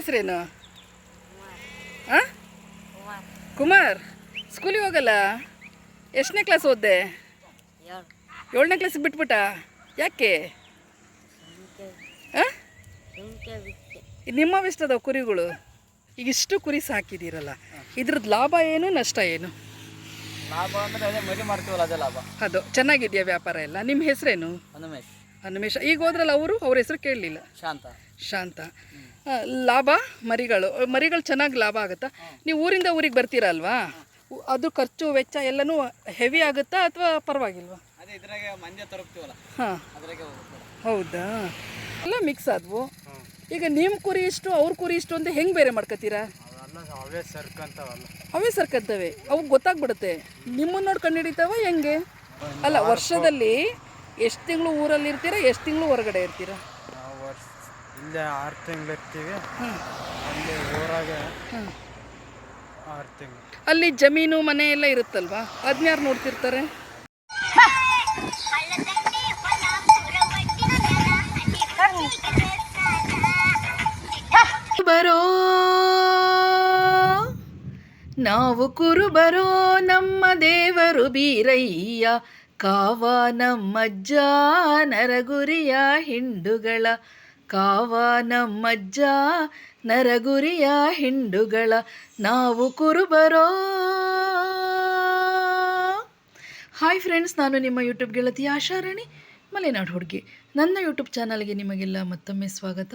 ಹೆಸರೇನು? ಹಾಂ ಕುಮಾರ್ ಸ್ಕೂಲಿಗೆ ಹೋಗಲ್ಲ? ಎಷ್ಟನೇ ಕ್ಲಾಸ್ ಓದ್ದೆ? ಏಳನೇ ಕ್ಲಾಸಿಗೆ ಬಿಟ್ಬಿಟ್ಟ? ಯಾಕೆ? ನಿಮ್ಮ ಇಷ್ಟದ ಕುರಿಗಳು. ಈಗ ಇಷ್ಟು ಕುರಿ ಸಾಕಿದ್ದೀರಲ್ಲ. ಇದ್ರದ್ದು ಲಾಭ ಏನು ನಷ್ಟ ಏನು? ಲಾಭ ಅಂದರೆ ಅದೇ ಮರಿ ಮಾಡ್ತೀವಲ್ಲ ಅದೇ ಲಾಭ. ಅದು ಚೆನ್ನಾಗಿದೆಯಾ ವ್ಯಾಪಾರ ಎಲ್ಲ? ನಿಮ್ಮ ಹೆಸರೇನು? ಹನುಮೇಶ್. ಈಗ ಹೋದ್ರಲ್ಲ ಅವರು? ಅವ್ರ ಹೆಸರು ಕೇಳಲಿಲ್ಲ. ಶಾಂತ. ಶಾಂತ. ಲಾಭ ಮರಿಗಳು. ಮರಿಗಳು ಚೆನ್ನಾಗಿ ಲಾಭ ಆಗುತ್ತಾ? ನೀವು ಊರಿಂದ ಊರಿಗೆ ಬರ್ತೀರಲ್ವಾ ಅದು ಖರ್ಚು ವೆಚ್ಚ ಎಲ್ಲನೂ ಹೆವಿ ಆಗುತ್ತಾ ಅಥವಾ ಪರವಾಗಿಲ್ವಾ? ಹಾಂ. ಹೌದಾ? ಎಲ್ಲ ಮಿಕ್ಸ್ ಆದವು. ಈಗ ನಿಮ್ಮ ಕುರಿ ಇಷ್ಟು ಅವ್ರ ಕುರಿ ಇಷ್ಟು ಅಂತ ಹೆಂಗೆ ಬೇರೆ ಮಾಡ್ಕೋತೀರಾ ಅವೇ ಸರ್ಕಂತವಲ್ಲ ಅವೇ ಸರ್ಕತ್ತವೆ ಅವು ಗೊತ್ತಾಗ್ಬಿಡುತ್ತೆ. ನಿಮ್ಮನ್ನ ನೋಡಿ ಕಂಡುಹಿಡಿತಾವ ಹೆಂಗೆ? ಅಲ್ಲ ವರ್ಷದಲ್ಲಿ ಎಷ್ಟು ತಿಂಗಳು ಊರಲ್ಲಿ ಇರ್ತೀರಾ ಎಷ್ಟು ತಿಂಗಳು ಹೊರಗಡೆ ಇರ್ತೀರಾ? ನಾವು ವರ್ಷ ಇಲ್ಲೇ ಆರು ತಿಂಗಳು ಇರ್ತೀವಿ. ಹ್ಞೂ ಅಲ್ಲಿ ಊರಾಗ ಹ್ಞೂ ಆರು ತಿಂಗಳು. ಅಲ್ಲಿ ಜಮೀನು ಮನೆ ಎಲ್ಲ ಇರುತ್ತಲ್ವಾ? ಅದನ್ನಾರು ನೋಡ್ತಿರ್ತಾರೆ? ಬರೋ ನಾವು ಕುರುಬರೋ ನಮ್ಮ ದೇವರು ಬೀರಯ್ಯ. ಕಾವ ನಮ್ಮಜ್ಜ ನರಗುರಿಯ ಹಿಂಡುಗಳ ಕಾವ ನಮ್ಮಜ್ಜ ನರಗುರಿಯ ಹಿಂಡುಗಳ, ನಾವು ಕುರುಬರೋ. ಹಾಯ್ ಫ್ರೆಂಡ್ಸ್ ನಾನು ನಿಮ್ಮ ಯೂಟ್ಯೂಬ್ ಗೆಳತಿ ಆಶಾರಾಣಿ, ಮಲೆನಾಡು ಹುಡುಗಿ. ನನ್ನ ಯೂಟ್ಯೂಬ್ ಚಾನಲ್ಗೆ ನಿಮಗೆಲ್ಲ ಮತ್ತೊಮ್ಮೆ ಸ್ವಾಗತ.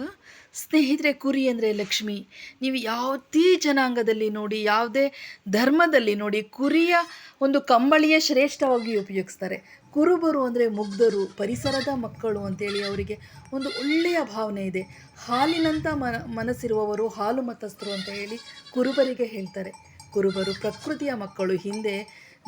ಸ್ನೇಹಿತರೆ, ಕುರಿ ಅಂದರೆ ಲಕ್ಷ್ಮಿ. ನೀವು ಯಾವುದೇ ಜನಾಂಗದಲ್ಲಿ ನೋಡಿ, ಯಾವುದೇ ಧರ್ಮದಲ್ಲಿ ನೋಡಿ, ಕುರಿಯ ಒಂದು ಕಂಬಳಿಯ ಶ್ರೇಷ್ಠವಾಗಿ ಉಪಯೋಗಿಸ್ತಾರೆ. ಕುರುಬರು ಅಂದರೆ ಮುಗ್ಧರು, ಪರಿಸರದ ಮಕ್ಕಳು ಅಂತೇಳಿ ಅವರಿಗೆ ಒಂದು ಒಳ್ಳೆಯ ಭಾವನೆ ಇದೆ. ಹಾಲಿನಂಥ ಮನ ಮನಸ್ಸಿರುವವರು ಹಾಲು ಮತಸ್ಥರು ಅಂತ ಹೇಳಿ ಕುರುಬರಿಗೆ ಹೇಳ್ತಾರೆ. ಕುರುಬರು ಪ್ರಕೃತಿಯ ಮಕ್ಕಳು. ಹಿಂದೆ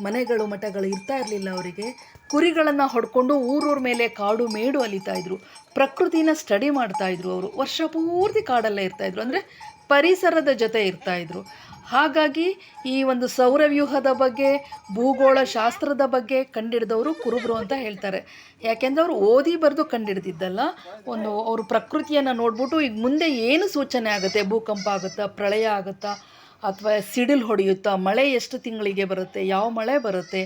ಮನೆಗಳು, ಮಠಗಳು ಇರ್ತಾ ಇರಲಿಲ್ಲ ಅವರಿಗೆ. ಕುರಿಗಳನ್ನು ಹೊಡ್ಕೊಂಡು ಊರೂರ ಮೇಲೆ ಕಾಡು ಮೇಡು ಅಲಿತಾ ಇದ್ರು. ಪ್ರಕೃತಿನ ಸ್ಟಡಿ ಮಾಡ್ತಾ ಇದ್ರು ಅವರು. ವರ್ಷ ಪೂರ್ತಿ ಕಾಡಲ್ಲೇ ಇರ್ತಾ ಇದ್ರು. ಅಂದರೆ ಪರಿಸರದ ಜೊತೆ ಇರ್ತಾ ಇದ್ರು. ಹಾಗಾಗಿ ಈ ಒಂದು ಸೌರವ್ಯೂಹದ ಬಗ್ಗೆ, ಭೂಗೋಳ ಶಾಸ್ತ್ರದ ಬಗ್ಗೆ ಕಂಡಿಡಿದವರು ಕುರುಬರು ಅಂತ ಹೇಳ್ತಾರೆ. ಯಾಕೆಂದ್ರೆ ಅವರು ಓದಿ ಬರೆದು ಕಂಡಿಡ್ದಿದ್ದಲ್ಲ. ಒಂದು ಅವರು ಪ್ರಕೃತಿಯನ್ನು ನೋಡ್ಬಿಟ್ಟು ಈಗ ಮುಂದೆ ಏನು ಸೂಚನೆ ಆಗುತ್ತೆ? ಭೂಕಂಪ ಆಗುತ್ತಾ, ಪ್ರಳಯ ಆಗುತ್ತಾ? ಅಥವಾ ಸಿಡಿಲು ಹೊಡೆಯುತ್ತಾ ಮಳೆ ಎಷ್ಟು ತಿಂಗಳಿಗೆ ಬರುತ್ತೆ, ಯಾವ ಮಳೆ ಬರುತ್ತೆ,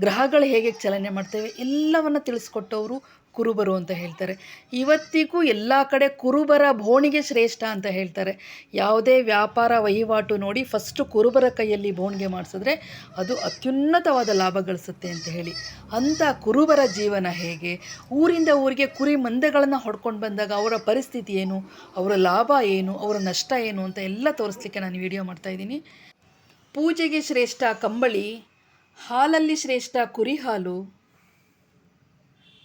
ಗ್ರಹಗಳು ಹೇಗೆ ಚಲನೆ ಮಾಡ್ತೇವೆ, ಎಲ್ಲವನ್ನು ತಿಳಿಸ್ಕೊಟ್ಟವರು ಕುರುಬರು ಅಂತ ಹೇಳ್ತಾರೆ. ಇವತ್ತಿಗೂ ಎಲ್ಲ ಕಡೆ ಕುರುಬರ ಬೋಣಿಗೆ ಶ್ರೇಷ್ಠ ಅಂತ ಹೇಳ್ತಾರೆ. ಯಾವುದೇ ವ್ಯಾಪಾರ ವಹಿವಾಟು ನೋಡಿ ಫಸ್ಟು ಕುರುಬರ ಕೈಯಲ್ಲಿ ಬೋಣಿಗೆ ಮಾಡಿಸಿದ್ರೆ ಅದು ಅತ್ಯುನ್ನತವಾದ ಲಾಭ ಗಳಿಸುತ್ತೆ ಅಂತ ಹೇಳಿ. ಅಂಥ ಕುರುಬರ ಜೀವನ ಹೇಗೆ? ಊರಿಂದ ಊರಿಗೆ ಕುರಿ ಮಂದೆಗಳನ್ನು ಹೊಡ್ಕೊಂಡು ಬಂದಾಗ ಅವರ ಪರಿಸ್ಥಿತಿ ಏನು? ಅವರ ಲಾಭ ಏನು? ಅವರ ನಷ್ಟ ಏನು? ಅಂತ ಎಲ್ಲ ತೋರಿಸ್ಲಿಕ್ಕೆ ನಾನು ವಿಡಿಯೋ ಮಾಡ್ತಾಯಿದ್ದೀನಿ ಪೂಜೆಗೆ ಶ್ರೇಷ್ಠ ಕಂಬಳಿ, ಹಾಲಲ್ಲಿ ಶ್ರೇಷ್ಠ ಕುರಿ ಹಾಲು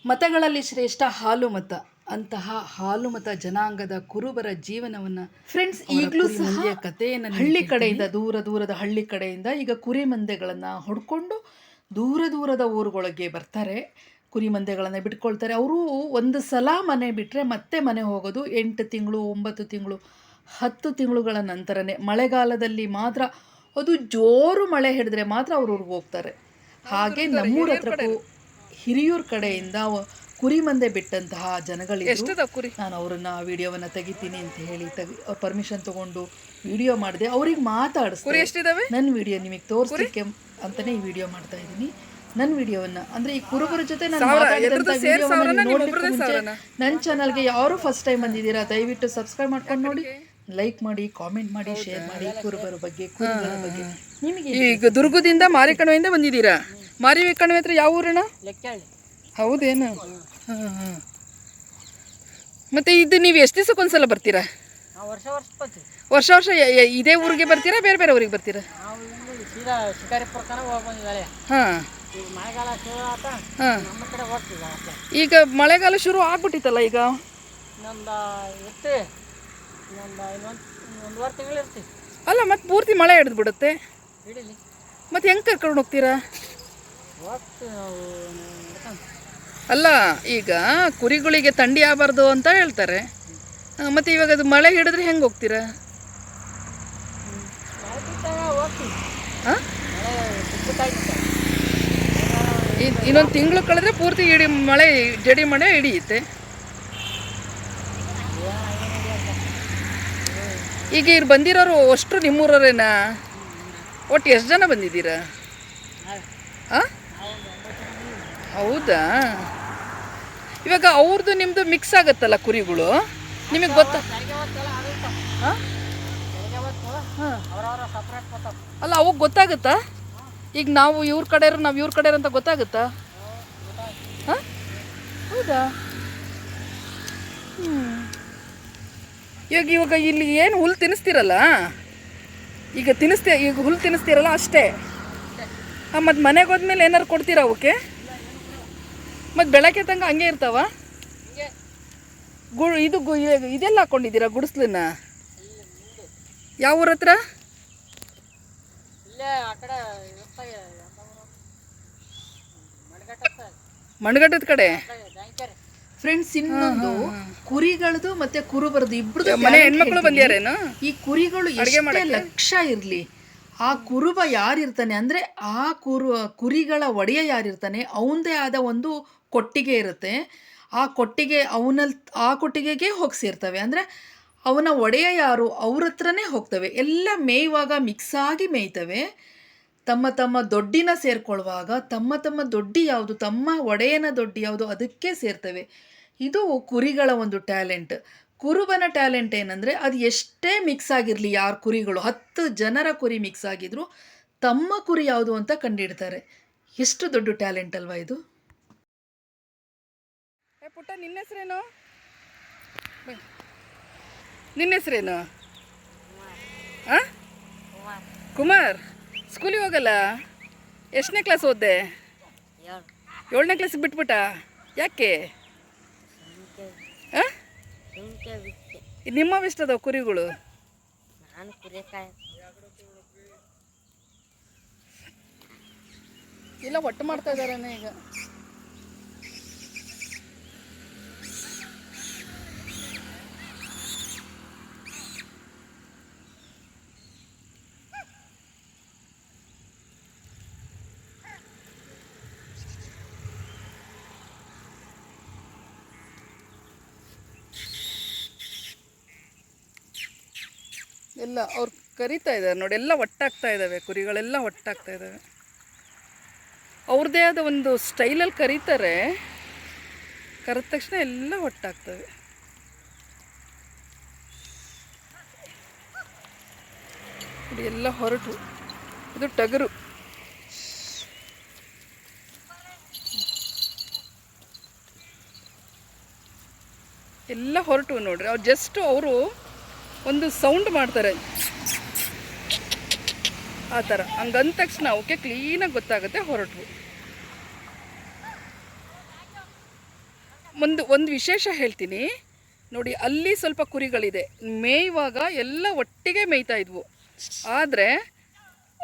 ಮತಗಳಲ್ಲಿ ಶ್ರೇಷ್ಠ ಹಾಲು ಮತ. ಅಂತಹ ಹಾಲು ಮತ ಜನಾಂಗದ ಕುರುಬರ ಜೀವನವನ್ನ ಫ್ರೆಂಡ್ಸ್ ಈಗಲೂ ಸಹ ಕಥೆಯನ್ನು ಹಳ್ಳಿ ಕಡೆಯಿಂದ ದೂರ ದೂರದ ಹಳ್ಳಿ ಕಡೆಯಿಂದ ಈಗ ಕುರಿ ಮಂದೆಗಳನ್ನು ಹೊಡ್ಕೊಂಡು ದೂರ ದೂರದ ಊರುಗಳಿಗೆ ಬರ್ತಾರೆ. ಕುರಿ ಮಂದೆಗಳನ್ನು ಬಿಟ್ಕೊಳ್ತಾರೆ. ಅವರು ಒಂದು ಸಲ ಮನೆ ಬಿಟ್ಟರೆ ಮತ್ತೆ ಮನೆ ಹೋಗೋದು ಎಂಟು ತಿಂಗಳು ಒಂಬತ್ತು ತಿಂಗಳು ಹತ್ತು ತಿಂಗಳುಗಳ ನಂತರನೇ. ಮಳೆಗಾಲದಲ್ಲಿ ಮಾತ್ರ ಅದು ಜೋರು ಮಳೆ ಹಿಡಿದ್ರೆ ಮಾತ್ರ ಅವ್ರ ಹೋಗ್ತಾರೆ. ಹಾಗೆ ನಮ್ಮೂರ ಹತ್ರಕ್ಕೂ ಹಿರಿಯೂರ್ ಕಡೆಯಿಂದ ಕುರಿ ಮಂದೆ ಬಿಟ್ಟಂತಹ ಜನಗಳಿಗೆ ಕುರಿ? ನಾನು ಅವರನ್ನ ವಿಡಿಯೋವನ್ನ ತೆಗಿತೀನಿ ಅಂತ ಹೇಳಿ ತೆಗಿ ಪರ್ಮಿಷನ್ ತಗೊಂಡು ವಿಡಿಯೋ ಮಾಡಿದೆ. ಅವ್ರಿಗೆ ಮಾತಾಡಿಸ್ತಾರೆ ನನ್ನ ವಿಡಿಯೋ ನಿಮಗೆ ತೋರಿಸ್ಲಿಕ್ಕೆ ಅಂತಾನೆ ಈ ವಿಡಿಯೋ ಮಾಡ್ತಾ ಇದ್ದೀನಿ. ನನ್ನ ವಿಡಿಯೋವನ್ನ ಅಂದ್ರೆ ಈ ಕುರುಬರ ಜೊತೆ ನಾನು ನನ್ನ ಚಾನಲ್ಗೆ ಯಾರು ಫಸ್ಟ್ ಟೈಮ್ ಬಂದಿದ್ದೀರಾ ದಯವಿಟ್ಟು ಸಬ್ಸ್ಕ್ರೈಬ್ ಮಾಡ್ಕೊಂಡು ನೋಡಿ. ಲೈಕ್ ಮಾಡಿ ಕಾಮೆಂಟ್ ಮಾಡಿ ಶೇರ್ ಮಾಡಿ ಕುರುಬರ ಬಗ್ಗೆ ಕುರುಬರ ಬಗ್ಗೆ. ನಿಮಗೆ ಈಗ ದುರ್ಗದಿಂದ ಮಾರಿಕಣವೆಯಿಂದ ಬಂದಿದ್ದೀರಾ? ಮಾರಿಕಣಿವೆ ಹತ್ರ ಯಾವ ಊರಣ್ಣ? ಹೌದೇನ? ಹಾಂ ಹಾಂ. ಮತ್ತೆ ಇದು ನೀವು ಎಷ್ಟು ದಿವಸಕ್ಕೊಂದ್ಸಲ ಬರ್ತೀರಾ? ಸಲ ವರ್ಷ ವರ್ಷ ವರ್ಷ ಇದೇ ಊರಿಗೆ ಬರ್ತೀರಾ ಬೇರೆ ಬೇರೆ ಊರಿಗೆ ಬರ್ತೀರಾ? ಹಾಂ. ಈಗ ಮಳೆಗಾಲ ಶುರು ಆತ ಹಾಂ. ನಮ್ಮ ಕಡೆ ಹೋಗ್ತೀವಿ ಈಗ ಮಳೆಗಾಲ ಶುರು ಆಗ್ಬಿಟ್ಟಿತ್ತಲ್ಲ ಈಗ? ಅಲ್ಲ ಮತ್ತೆ ಪೂರ್ತಿ ಮಳೆ ಹಿಡಿದು ಬಿಡುತ್ತೆ ಮತ್ತೆ ಹೆಂಗೆ ಕರ್ಕೊಂಡು ಹೋಗ್ತೀರಾ. ಅಲ್ಲ, ಈಗ ಕುರಿಗಳಿಗೆ ಥಂಡಿ ಆಗಬಾರ್ದು ಅಂತ ಹೇಳ್ತಾರೆ. ಮತ್ತೆ ಇವಾಗ ಅದು ಮಳೆ ಹಿಡಿದ್ರೆ ಹೆಂಗೆ ಹೋಗ್ತೀರಾ? ಇನ್ನೊಂದು ತಿಂಗಳು ಕಳೆದ್ರೆ ಪೂರ್ತಿ ಇಡೀ ಮಳೆ, ಜಡಿ ಮಳೆ ಹಿಡಿಯುತ್ತೆ. ಈಗ ಇವ್ರು ಬಂದಿರೋರು ಅಷ್ಟು ನಿಮ್ಮೂರವರೇನಾ? ಒಟ್ಟು ಎಷ್ಟು ಜನ ಬಂದಿದ್ದೀರಾ ಆ ಹೌದಾ? ಇವಾಗ ಅವ್ರದ್ದು ನಿಮ್ಮದು ಮಿಕ್ಸ್ ಆಗುತ್ತಲ್ಲ ಕುರಿಗಳು? ನಿಮಗೆ ಗೊತ್ತಾ ಅಲ್ಲ, ಅವಾಗ ಗೊತ್ತಾಗುತ್ತಾ? ಈಗ ನಾವು ಇವ್ರ ಕಡೆ ನಾವು ಇವ್ರ ಕಡೆ ಅಂತ ಗೊತ್ತಾಗುತ್ತಾ? ಹಾಂ? ಹೌದಾ? ಹ್ಞೂ ಇವಾಗ ಇವಾಗ ಇಲ್ಲಿ ಏನು ಹುಲ್ಲು ತಿನ್ನಿಸ್ತೀರಲ್ಲ? ಈಗ ತಿನ್ನಿಸ್ತೀ ಈಗ ಹುಲ್ಲು ತಿನ್ನಿಸ್ತೀರಲ್ಲ ಅಷ್ಟೇ. ಹಾಂ ಮತ್ತು ಮನೆಗೆ ಹೋದ್ಮೇಲೆ ಏನಾರು ಕೊಡ್ತೀರಾ ಅವಕ್ಕೆ? ಮತ್ತು ಬೆಳಗ್ಗೆ ತಂಗ ಹಂಗೆ ಇರ್ತಾವ? ಹಿಂಗೆ. ಗು ಇದು ಗು ಇದೆಲ್ಲ ಹಾಕ್ಕೊಂಡಿದ್ದೀರಾ ಗುಡಿಸ್ಲನ್ನ? ಯಾವ ಊರ ಹತ್ರ? ಮಣ್ಗಟ್ಟದ ಕಡೆ? ಫ್ರೆಂಡ್ಸ್ ಇನ್ನೊಂದು ಕುರಿಗಳದು ಮತ್ತೆ ಕುರುಬರದು ಇಬ್ರದ್ದು ಮನೆ ಹೆಣ್ಮಕ್ಳು ಬಂದ್ಯಾರೇನು? ಈ ಕುರಿಗಳು ಎಷ್ಟೇ ಲಕ್ಷ ಇರ್ಲಿ ಆ ಕುರುಬ ಯಾರಿರ್ತಾನೆ? ಅಂದ್ರೆ ಆ ಕುರು ಕುರಿಗಳ ಒಡೆಯ ಯಾರಿರ್ತಾನೆ? ಅವಂದೇ ಆದ ಒಂದು ಕೊಟ್ಟಿಗೆ ಇರುತ್ತೆ. ಆ ಕೊಟ್ಟಿಗೆ ಅವನಲ್ಲಿ ಆ ಕೊಟ್ಟಿಗೆಗೆ ಹೋಗಿ ಸೇರ್ತವೆ ಅಂದರೆ ಅವನ ಒಡೆಯ ಯಾರು ಅವ್ರ ಹತ್ರನೇ ಹೋಗ್ತವೆ. ಎಲ್ಲ ಮೇಯುವಾಗ ಮಿಕ್ಸ್ ಆಗಿ ಮೇಯ್ತವೆ. ತಮ್ಮ ತಮ್ಮ ದೊಡ್ಡಿನ ಸೇರ್ಕೊಳ್ಳುವಾಗ, ತಮ್ಮ ತಮ್ಮ ದೊಡ್ಡಿ ಯಾವುದು, ತಮ್ಮ ಒಡೆಯನ ದೊಡ್ಡಿ ಯಾವುದು ಅದಕ್ಕೆ ಸೇರ್ತವೆ. ಇದು ಕುರಿಗಳ ಒಂದು ಟ್ಯಾಲೆಂಟ್. ಕುರುಬನ ಟ್ಯಾಲೆಂಟ್ ಏನಂದರೆ ಅದು ಎಷ್ಟೇ ಮಿಕ್ಸ್ ಆಗಿರಲಿ, ಯಾರು ಕುರಿಗಳು, ಹತ್ತು ಜನರ ಕುರಿ ಮಿಕ್ಸ್ ಆಗಿದ್ರು, ತಮ್ಮ ಕುರಿ ಯಾವುದು ಅಂತ ಕಂಡಿಡ್ತಾರೆ. ಎಷ್ಟು ದೊಡ್ಡ ಟ್ಯಾಲೆಂಟ್ ಅಲ್ವಾ ಇದು? ನಿನ್ನ ಹೆಸರೇನು? ನಿನ್ನ ಹೆಸರೇನು? ಹಾಂ ಕುಮಾರ್. ಸ್ಕೂಲಿಗೆ ಹೋಗಲ್ಲ? ಎಷ್ಟನೇ ಕ್ಲಾಸ್ ಓದ್ದೆ? ಏಳು ಏಳನೇ ಕ್ಲಾಸಿಗೆ ಬಿಟ್ಬಿಟ್ಟ? ಯಾಕೆ? ನಿಮ್ಮ ಎಷ್ಟದಾವ ಕುರಿಗಳು? ಇಲ್ಲ, ಒಟ್ಟು ಮಾಡ್ತಾ ಇದಾರೇನೆ ಈಗ. ಎಲ್ಲ ಅವ್ರು ಕರಿತಾ ಇದ್ದಾರೆ ನೋಡಿ, ಎಲ್ಲ ಒಟ್ಟಾಗ್ತಾ ಇದ್ದಾವೆ, ಕುರಿಗಳೆಲ್ಲ ಒಟ್ಟಾಗ್ತಾ ಇದ್ದಾವೆ. ಅವ್ರದ್ದೇ ಆದ ಒಂದು ಸ್ಟೈಲಲ್ಲಿ ಕರೀತಾರೆ, ಕರೆದ ತಕ್ಷಣ ಎಲ್ಲ ಒಟ್ಟಾಗ್ತವೆ. ಎಲ್ಲ ಹೊರಟು, ಇದು ಟಗರು. ಎಲ್ಲ ಹೊರಟು ನೋಡ್ರಿ, ಅವ್ರು ಜಸ್ಟ್ ಅವರು ಒಂದು ಸೌಂಡ್ ಮಾಡ್ತಾರೆ. ಆ ಥರ. ಹಂಗಂದ ತಕ್ಷಣ ಅವಕ್ಕೆ ಕ್ಲೀನಾಗಿ ಗೊತ್ತಾಗುತ್ತೆ ಹೊರಟು. ಮುಂದೆ ಒಂದು ವಿಶೇಷ ಹೇಳ್ತೀನಿ. ನೋಡಿ, ಅಲ್ಲಿ ಸ್ವಲ್ಪ ಕುರಿಗಳಿದೆ. ಮೇಯುವಾಗ ಎಲ್ಲ ಒಟ್ಟಿಗೆ ಮೇಯ್ತಾ ಇದ್ವು. ಆದರೆ,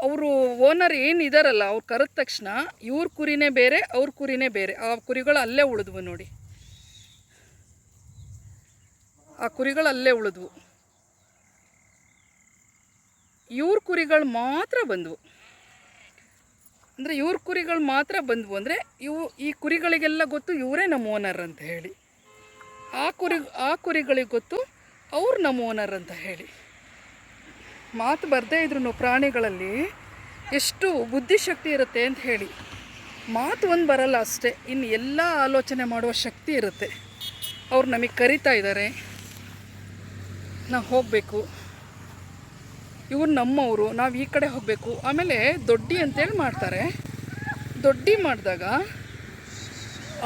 ಅವರು ಓನರ್ ಏನಿದಾರಲ್ಲ ಅವ್ರು ಕರೆದ ತಕ್ಷಣ ಇವ್ರ ಕುರಿನೇ ಬೇರೆ, ಅವ್ರ ಕುರಿನೇ ಬೇರೆ. ಆ ಕುರಿಗಳು ಅಲ್ಲೇ ಉಳಿದ್ವು ನೋಡಿ. ಆ ಕುರಿಗಳು ಅಲ್ಲೇ ಉಳಿದ್ವು. ಇವ್ರ ಕುರಿಗಳು ಮಾತ್ರ ಬಂದವು. ಅಂದರೆ ಇವ್ರ ಕುರಿಗಳು ಮಾತ್ರ ಬಂದವು ಅಂದರೆ ಇವು ಈ ಕುರಿಗಳಿಗೆಲ್ಲ ಗೊತ್ತು ಇವರೇ ನಮ್ಮ ಓನರ್ ಅಂತ ಹೇಳಿ. ಆ ಕುರಿ, ಆ ಕುರಿಗಳಿಗೆ ಗೊತ್ತು ಅವ್ರು ನಮ್ಮ ಓನರ್ ಅಂತ ಹೇಳಿ. ಮಾತು ಬರದೇ ಇದ್ರು ಪ್ರಾಣಿಗಳಲ್ಲಿ ಎಷ್ಟು ಬುದ್ಧಿಶಕ್ತಿ ಇರುತ್ತೆ ಅಂತ ಹೇಳಿ. ಮಾತು ಒಂದು ಬರಲ್ಲ ಅಷ್ಟೇ ಇನ್ನು ಎಲ್ಲ ಆಲೋಚನೆ ಮಾಡುವ ಶಕ್ತಿ ಇರುತ್ತೆ. ಅವ್ರು ನಮಗೆ ಕರಿತಾ ಇದ್ದಾರೆ ನಾವು ಹೋಗಬೇಕು. ಇವ್ರು ನಮ್ಮವರು, ನಾವು ಈ ಕಡೆ ಹೋಗಬೇಕು. ಆಮೇಲೆ ದೊಡ್ಡಿ ಅಂತೇಳಿ ಮಾಡ್ತಾರೆ. ದೊಡ್ಡಿ ಮಾಡಿದಾಗ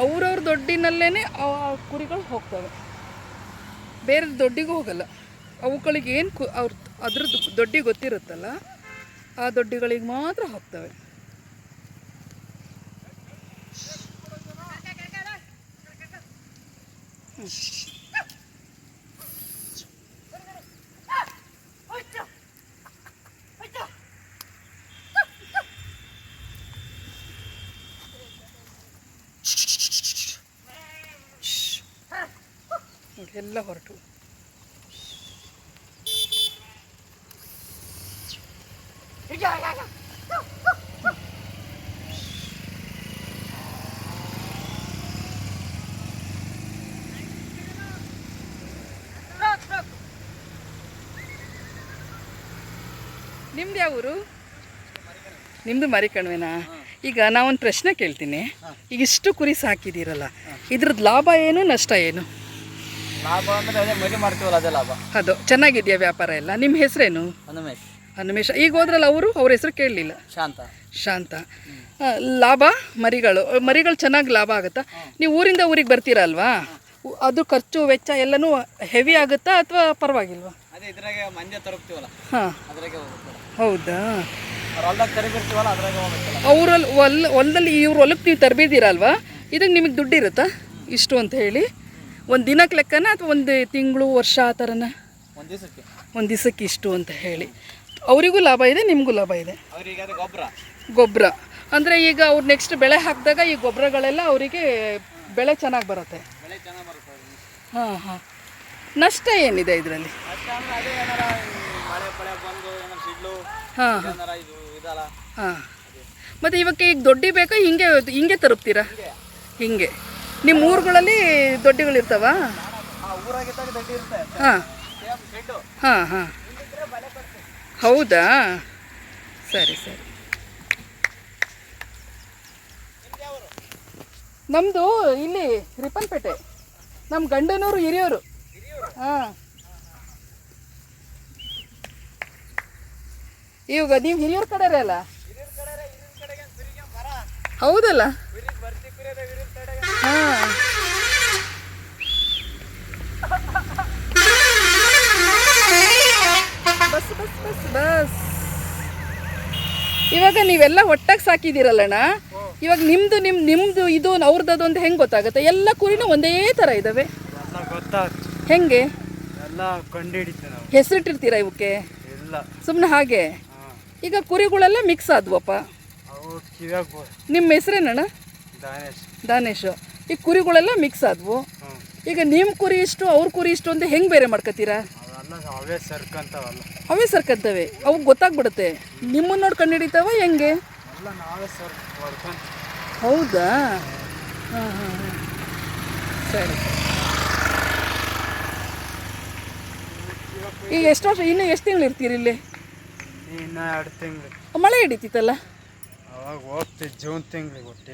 ಅವ್ರವ್ರ ದೊಡ್ಡಿನಲ್ಲೇ ಆ ಕುರಿಗಳು ಹೋಗ್ತವೆ. ಬೇರೆ ದೊಡ್ಡಿಗೂ ಹೋಗಲ್ಲ. ಅವುಗಳಿಗೆ ಏನು ಕು ಅವ್ರ ಅದ್ರದ್ದು ದೊಡ್ಡಿ ಗೊತ್ತಿರುತ್ತಲ್ಲ, ಆ ದೊಡ್ಡಿಗಳಿಗೆ ಮಾತ್ರ ಹೋಗ್ತವೆ. ನೋಡಿ ಎಲ್ಲ ಹೊರಟು. ನಿಮ್ದು ಯಾವೂರು ಊರು? ನಿಮ್ಮದು ಮರಿಕಣ್ವೆನಾ? ಈಗ ನಾವೊಂದು ಪ್ರಶ್ನೆ ಕೇಳ್ತೀನಿ. ಈಗ ಇಷ್ಟು ಕುರಿ ಸಾಕಿದ್ದೀರಲ್ಲ ಇದ್ರದ್ದು ಲಾಭ ಏನು ನಷ್ಟ ಏನು? ಲಾಭ ಅಂದ್ರೆ ಅದೇ ಮರಿ ಮಾಡ್ತೀವಲ್ಲ ಅದೇ ಲಾಭ. ಅದು ಚೆನ್ನಾಗಿದೆಯಾ ವ್ಯಾಪಾರ ಎಲ್ಲ? ನಿಮ್ಮ ಹೆಸರೇನು? ಹನುಮೇಶ್. ಹನುಮೇಶ. ಈಗ ಹೋದ್ರಲ್ಲ ಅವರು ಅವ್ರ ಹೆಸರು ಕೇಳಲಿಲ್ಲ. ಶಾಂತ. ಶಾಂತ. ಲಾಭ ಮರಿಗಳು. ಮರಿಗಳು ಚೆನ್ನಾಗಿ ಲಾಭ ಆಗುತ್ತಾ? ನೀವು ಊರಿಂದ ಊರಿಗೆ ಬರ್ತೀರಲ್ವಾ ಅದು ಖರ್ಚು ವೆಚ್ಚ ಎಲ್ಲನೂ ಹೆವಿ ಆಗುತ್ತಾ ಅಥವಾ ಪರವಾಗಿಲ್ವಾ? ಅದೇ ಇದ್ರಾಗೆ ಮಂದ್ಯ ತರುಪ್ತೀವಲ್ಲ? ಹಾಂ. ಅದ್ರಾಗೆ ಹೌದಾ? ಅವ್ರಲ್ಲಿ ಹೊಲ್ ಹೊಲದಲ್ಲಿ ಇವ್ರ ಹೊಲಕ್ಕೆ ನೀವು ತರಬಿದ್ದೀರಲ್ವಾ ಇದಕ್ಕೆ ನಿಮಗೆ ದುಡ್ಡು ಇರುತ್ತಾ ಇಷ್ಟು ಅಂತ ಹೇಳಿ. ಒಂದು ದಿನಕ್ಕೆ ಲೆಕ್ಕನ ಅಥವಾ ಒಂದು ತಿಂಗಳು ವರ್ಷ ಆ ಥರನ ಒಂದ್ ದಿವಸಕ್ಕೆ. ಇಷ್ಟು ಅಂತ ಹೇಳಿ. ಅವರಿಗೂ ಲಾಭ ಇದೆ ನಿಮಗೂ ಲಾಭ ಇದೆ? ಗೊಬ್ಬರ ಗೊಬ್ಬರ ಅಂದರೆ ಈಗ ಅವ್ರು ನೆಕ್ಸ್ಟ್ ಬೆಳೆ ಹಾಕಿದಾಗ ಈ ಗೊಬ್ಬರಗಳೆಲ್ಲ ಅವರಿಗೆ ಬೆಳೆ ಚೆನ್ನಾಗಿ ಬರುತ್ತೆ. ಹಾಂ ಹಾಂ. ನಷ್ಟ ಏನಿದೆ ಇದರಲ್ಲಿ? ಹಾಂ ಹಾಂ. ಮತ್ತು ಇವಕ್ಕೆ ಈಗ ದೊಡ್ಡಿ ಬೇಕಾ ಹಿಂಗೆ ಹಿಂಗೆ ತರುಪ್ತೀರಾ ಹಿಂಗೆ. ನಿಮ್ಮ ಊರುಗಳಲ್ಲಿ ದೊಡ್ಡಿಗಳಿರ್ತಾವ? ಹಾಂ. ಹಾಂ ಹಾಂ. ಹೌದಾ? ಸರಿ ಸರಿ. ನಮ್ಮದು ಇಲ್ಲಿ ರಿಪ್ಪನ್ಪೇಟೆ. ನಮ್ಮ ಗಂಡನೂರು ಹಿರಿಯೂರು. ಹಾಂ. ಇವಾಗ ನೀವು ಹಿರಿಯೂರು ಕಡೆ ಅಲ್ಲ? ಹೌದಲ್ಲ? ಹಾಂ ಬಸ್ ಬಸ್ ಬಸ್ ಬಸ್. ಇವಾಗ ನೀವೆಲ್ಲ ಒಟ್ಟಾಗಿ ಸಾಕಿದ್ದೀರಲ್ಲಣ್ಣ? ಇವಾಗ ನಿಮ್ದು ನಿಮ್ ನಿಮ್ದು ಇದು ಅವ್ರದ್ದು ಅಂತ ಹೆಂಗೆ ಗೊತ್ತಾಗುತ್ತೆ? ಎಲ್ಲ ಕುರಿನೂ ಒಂದೇ ಥರ ಇದ್ದಾವೆ ಹೆಂಗೆ? ಹೆಸರಿಟ್ಟಿರ್ತೀರ ಇವಕ್ಕೆ? ಸುಮ್ಮನೆ ಹಾಗೆ? ಈಗ ಕುರಿಗಳೆಲ್ಲ ಮಿಕ್ಸ್ ಆದ್ವಪ್ಪ? ನಿಮ್ಮ ಹೆಸ್ರೇನಣ್ಣ? ದಾನೇಶ್. ದಾನೇಶ್. ಈ ಕುರಿಗಳೆಲ್ಲ ಮಿಕ್ಸ್ ಆದ್ವು. ಈಗ ನಿಮ್ಮ ಕುರಿ ಇಷ್ಟು ಅವ್ರ ಕುರಿ ಇಷ್ಟು ಅಂತ ಹೆಂಗೆ ಬೇರೆ ಮಾಡ್ಕೋತೀರಾ? ಅವೇ ಸರ್ಕಂತವೆ ಅವೇ ಗೊತ್ತಾಗ್ಬಿಡುತ್ತೆ. ನಿಮ್ಮನ್ನ ನೋಡಿ ಕಂಡು ಹಿಡಿತಾವ ಹೆಂಗೆ ಹೌದಾ? ಹಾಂ ಹಾಂ ಹಾಂ. ಸರಿ ಈಗ ಎಷ್ಟು ವರ್ಷ ಇನ್ನು ಎಷ್ಟು ತಿಂಗಳು ಇರ್ತೀರಿ ಇಲ್ಲಿ? ಮಳೆ ಹಿಡಿತಿತ್ತಲ್ಲ? ಅವಾಗ ಹೋಗ್ತೀವಿ ಜೂನ್ ತಿಂಗಳಿಗೆ ಹೊಟ್ಟೆ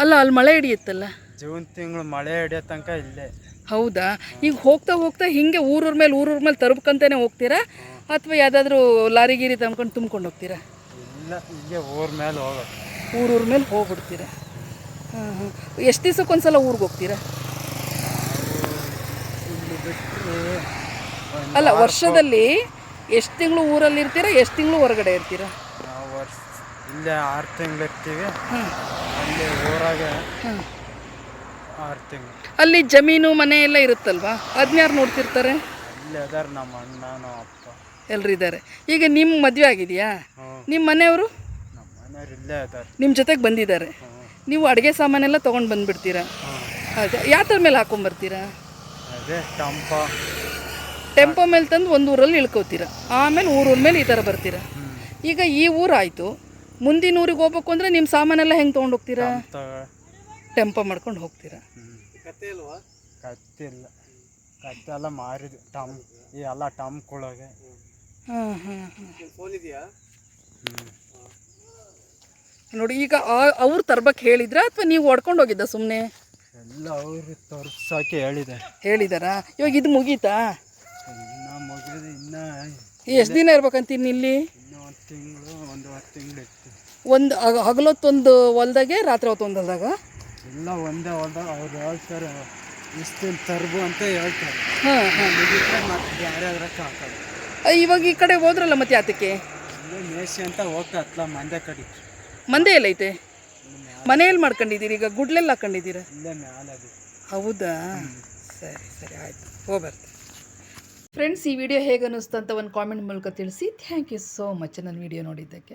ಅಲ್ಲ ಅಲ್ಲಿ ಮಳೆ ಹಿಡಿಯುತ್ತಲ್ಲ? ಜೂನ್ ತಿಂಗಳು ಮಳೆ ಹಿಡಿಯೋ ತನಕ ಇಲ್ಲೇ. ಹೌದಾ? ಈಗ ಹೋಗ್ತಾ ಹೋಗ್ತಾ ಹಿಂಗೆ ಊರೂರ ಮೇಲೆ ಊರೂರ ಮೇಲೆ ತರ್ಬೇಕಂತಾನೆ ಹೋಗ್ತೀರಾ? ಅಥವಾ ಯಾವುದಾದ್ರೂ ಲಾರಿ ಗೀರಿ ತಂದ್ಕೊಂಡು ತುಂಬ್ಕೊಂಡು ಹೋಗ್ತೀರಾ? ಇಲ್ಲ ಇಲ್ಲೇ ಊರ ಮೇಲೆ ಹೋಗೋದು. ಊರೂರ ಮೇಲೆ ಹೋಗ್ಬಿಡ್ತೀರಾ? ಹಾಂ ಹಾಂ ಎಷ್ಟು ದಿವ್ಸಕ್ಕೊಂದ್ಸಲ ಊರಿಗೆ ಹೋಗ್ತೀರಾ? ಇಲ್ಲಿ ಅಲ್ಲ ವರ್ಷದಲ್ಲಿ ಎಷ್ಟು ತಿಂಗಳು ಊರಲ್ಲಿ ಇರ್ತೀರಾ ಎಷ್ಟು ತಿಂಗಳು ಹೊರಗಡೆ ಇರ್ತೀರಾ? ಇಲ್ಲೇ ಆರು ತಿಂಗಳು ಇರ್ತೀವಿ. ಅಲ್ಲಿ ಊರಾಗ ಆರು ತಿಂಗಳು. ಅಲ್ಲಿ ಜಮೀನು ಮನೆ ಎಲ್ಲ ಇರುತ್ತಲ್ವಾ? ಅದನ್ನಾರು ನೋಡ್ತಿರ್ತಾರೆ? ಇಲ್ಲಿ ಅದಾರ ನಮ್ಮ ಅಣ್ಣ ನಮ್ಮ ಅಪ್ಪ. ಎಲ್ಲರೂ ಇದ್ದಾರೆ ಈಗ ನಿಮ್ಮ ಮದುವೆ ಆಗಿದೆಯಾ? ನಿಮ್ಮ ಮನೆಯವರು? ನಮ್ಮ ಮನೆಯವ್ರು ಇಲ್ಲೇ ಅದಾರ. ನಿಮ್ಮ ಜೊತೆಗೆ ಬಂದಿದ್ದಾರೆ. ನೀವು ಅಡುಗೆ ಸಾಮಾನೆಲ್ಲ ತೊಗೊಂಡು ಬಂದುಬಿಡ್ತೀರಾ? ಅದೇ ಥರ ಮೇಲೆ ಹಾಕೊಂಬರ್ತೀರಾ? ಅದೇ ಟಂಪ. ಟೆಂಪೋ ಮೇಲೆ ತಂದು ಒಂದು ಊರಲ್ಲಿ ಇಳ್ಕೋತೀರಾ? ಆಮೇಲೆ ಊರೂರ ಮೇಲೆ ಈ ಥರ ಬರ್ತೀರಾ? ಈಗ ಈ ಊರಾಯಿತು. ಮುಂದಿನ ಊರಿಗೆ ಹೋಗ್ಬೇಕು ಅಂದರೆ ನಿಮ್ಮ ಸಾಮಾನೆಲ್ಲ ಹೆಂಗೆ ತೊಗೊಂಡು ಹೋಗ್ತೀರಾ ಟೆಂಪ ಮಾಡ್ಕೊಂಡು ಹೋಗ್ತೀರಾ? ಕತ್ತಿಲ್ಲ ಇಲ್ವಾ? ಕತ್ತೆ ಇಲ್ಲ. ಕತ್ತೆ ಎಲ್ಲ ಮಾರಿದ್ವಿ. ಟಮ್ ಈ ಎಲ್ಲ ಟಮ್ಕೊಳಗೆ ಹಾಂ ಹಾಂ ಹಾಂ. ನೋಡಿ ಈಗ ಅವ್ರು ತರ್ಬೇಕು ಹೇಳಿದ್ರ ಅಥವಾ ನೀವು ಹೊಡ್ಕೊಂಡು ಹೋಗಿದ್ದ ಸುಮ್ಮನೆ ಎಲ್ಲ ಅವರು ತೋರ್ಸಕ್ಕೆ ಹೇಳಿದೆ. ಹೇಳಿದಾರಾ? ಇವಾಗ ಇದು ಮುಗೀತಾ? ಇನ್ನ ಮುಗಿದು ಇನ್ನ ಎಷ್ಟು ದಿನ ಇರ್ಬೇಕಂತೀನಿ ಇಲ್ಲಿ? ಇನ್ನೂ ಒಂದು ತಿಂಗಳು ಒಂದೂವರೆ ತಿಂಗಳು ಇತ್ತು ಒಂದು ಹಗಲೊತ್ತೊಂದು ಹೊಲ್ದಾಗೆ ರಾತ್ರಿ ಹೊತ್ತೊಂದು ಹೊಲ್ದಾಗ? ಎಲ್ಲ ಒಂದೇ ಹೊಲ್ದಾಗ ಅವ್ರು ಹೇಳ್ತಾರೆ ಇಷ್ಟು ತರ್ಬು ಅಂತ ಹೇಳ್ತಾರೆ. ಹಾಂ ಹಾಂ. ಮುಗಿದ್ರೆ ಮತ್ತೆ ಬೇರೆ ಅದ್ರಕ್ಕೆ ಹಾಕೋದು. ಇವಾಗ ಈ ಕಡೆ ಹೋದ್ರಲ್ಲ ಮತ್ತೆ ಯಾತಕ್ಕೆ? ಇಲ್ಲೇ ಮೇಸಿ ಅಂತ ಹೋಗ್ತತ್ಲ ಮಂದೆ ಕಡೆ. ಮಂದೆ ಎಲ್ಲೈತೆ? ಮನೆಯಲ್ಲಿ ಮಾಡ್ಕೊಂಡಿದ್ದೀರಿ ಈಗ ಗುಡ್ಲೆಲ್ಲ ಹಾಕೊಂಡಿದ್ದೀರ? ಇಲ್ಲೇ ಮ್ಯಾಲೆ ಅದು ಹೌದಾ? ಸರಿ ಸರಿ ಆಯಿತು. ಹೋಗ್ಬರ್ತೀನಿ ಫ್ರೆಂಡ್ಸ್ ಈ ವಿಡಿಯೋ ಹೇಗೆ ಅನ್ನಿಸ್ತು ಅಂತ ಒಂದು ಕಾಮೆಂಟ್ ಮೂಲಕ ತಿಳಿಸಿ. ಥ್ಯಾಂಕ್ ಯು ಸೋ ಮಚ್ ನನ್ನ ವಿಡಿಯೋ ನೋಡಿದ್ದಕ್ಕೆ.